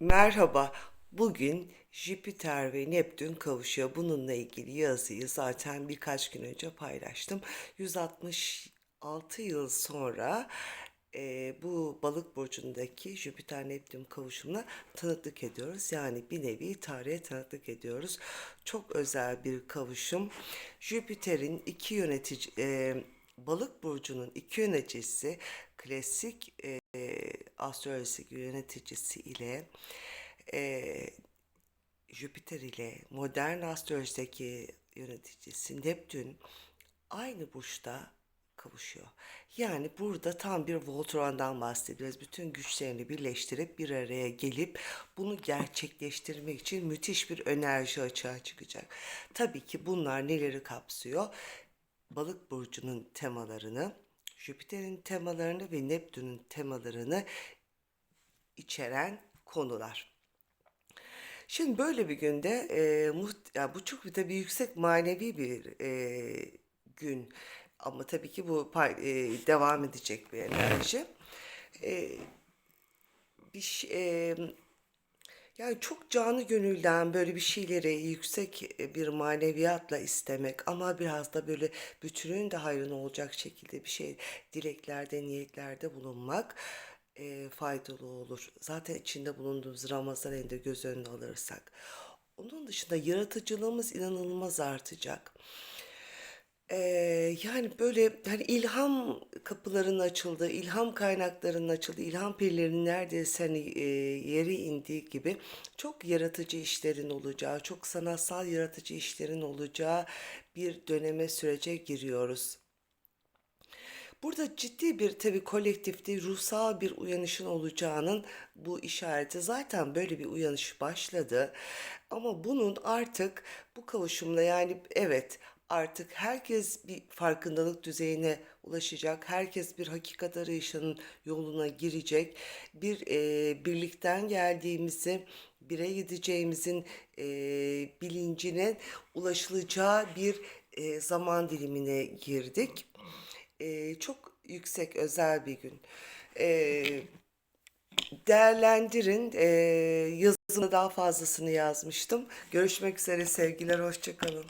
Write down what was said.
Merhaba. Bugün Jüpiter ve Neptün kavuşuyor. Bununla ilgili yazıyı zaten birkaç gün önce paylaştım. 166 yıl sonra e, bu balık burcundaki Jüpiter-Neptün kavuşumuna tanıklık ediyoruz. Yani bir nevi tarihe tanıklık ediyoruz. Çok özel bir kavuşum. Jüpiter'in iki yönetici, e, balık burcunun iki yöneticisi klasik e, astroloji yöneticisi ile e, Jüpiter ile modern astrolojideki yöneticisi Neptün aynı burçta kavuşuyor. Yani burada tam bir Voltron'dan bahsediyoruz. Bütün güçlerini birleştirip bir araya gelip bunu gerçekleştirmek için müthiş bir enerji açığa çıkacak. Tabii ki bunlar neleri kapsıyor? Balık burcunun temalarını, Jüpiter'in temalarını ve Neptün'ün temalarını içeren konular. Şimdi böyle bir günde e, muht- ya bu çok bir tabii yüksek manevi bir e, gün ama tabii ki bu e, devam edecek bir enerji. E, bir şey, e, yani çok canı gönülden böyle bir şeyleri yüksek bir maneviyatla istemek ama biraz da böyle bütünün de hayrına olacak şekilde bir şey dileklerde, niyetlerde bulunmak e, faydalı olur. Zaten içinde bulunduğumuz Ramazan ayında göz önüne alırsak. Onun dışında yaratıcılığımız inanılmaz artacak. Ee, yani böyle hani ilham kapılarının açıldığı, ilham kaynaklarının açıldığı, ilham pillerinin neredeyse hani e, yeri indiği gibi çok yaratıcı işlerin olacağı, çok sanatsal yaratıcı işlerin olacağı bir döneme sürece giriyoruz. Burada ciddi bir tabii kolektifte ruhsal bir uyanışın olacağının bu işareti zaten böyle bir uyanış başladı. Ama bunun artık bu kavuşumla yani evet artık herkes bir farkındalık düzeyine ulaşacak. Herkes bir hakikat arayışının yoluna girecek. Bir e, birlikten geldiğimizi, bire gideceğimizin e, bilincine ulaşılacağı bir e, zaman dilimine girdik. Ee, çok yüksek özel bir gün. Ee, değerlendirin. Ee, yazısına daha fazlasını yazmıştım. Görüşmek üzere sevgiler, hoşça kalın.